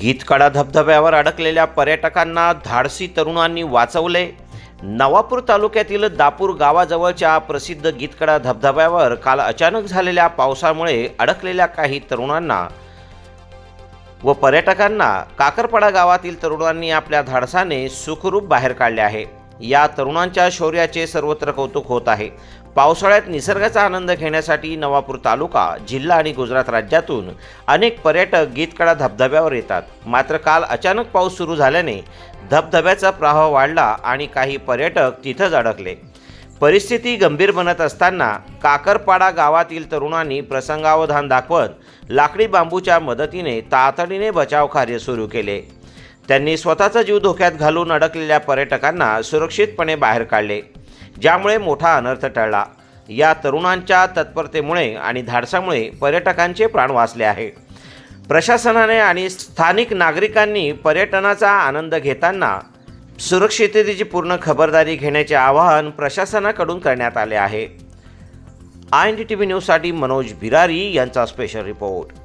गीतकाळा धबधब्यावर अडकलेल्या पर्यटकांना धाडसी तरुणांनी वाचवले. नवापूर तालुक्यातील दापूर गावाजवळच्या प्रसिद्ध गीतकडा धबधब्यावर काल अचानक झालेल्या पावसामुळे अडकलेल्या काही तरुणांना व पर्यटकांना काकरपाडा गावातील तरुणांनी आपल्या धाडसाने सुखरूप बाहेर काढले आहे. या तरुणांच्या शौर्याचे सर्वत्र कौतुक होत आहे. पावसाळ्यात निसर्गाचा आनंद घेण्यासाठी नवापूर तालुका जिल्हा आणि गुजरात राज्यातून अनेक पर्यटक गीतकडा धबधब्यावर येतात. मात्र काल अचानक पाऊस सुरू झाल्याने धबधब्याचा प्रवाह वाढला आणि काही पर्यटक तिथंच अडकले. परिस्थिती गंभीर बनत असताना काकरपाडा गावातील तरुणांनी प्रसंगावधान दाखवत लाकडी बांबूच्या मदतीने तातडीने बचाव कार्य सुरू केले. त्यांनी स्वतःचा जीव धोक्यात घालून अडकलेल्या पर्यटकांना सुरक्षितपणे बाहेर काढले. ज्यामुळे मोठा अनर्थ टळला. या तरुणांच्या तत्परतेमुळे आणि धाडसामुळे पर्यटकांचे प्राण वाचले आहे. प्रशासनाने आणि स्थानिक नागरिकांनी पर्यटनाचा आनंद घेताना सुरक्षिततेची पूर्ण खबरदारी घेण्याचे आवाहन प्रशासनाकडून करण्यात आले आहे. I N D T V न्यूजसाठी मनोज बिरारी यांचा स्पेशल रिपोर्ट.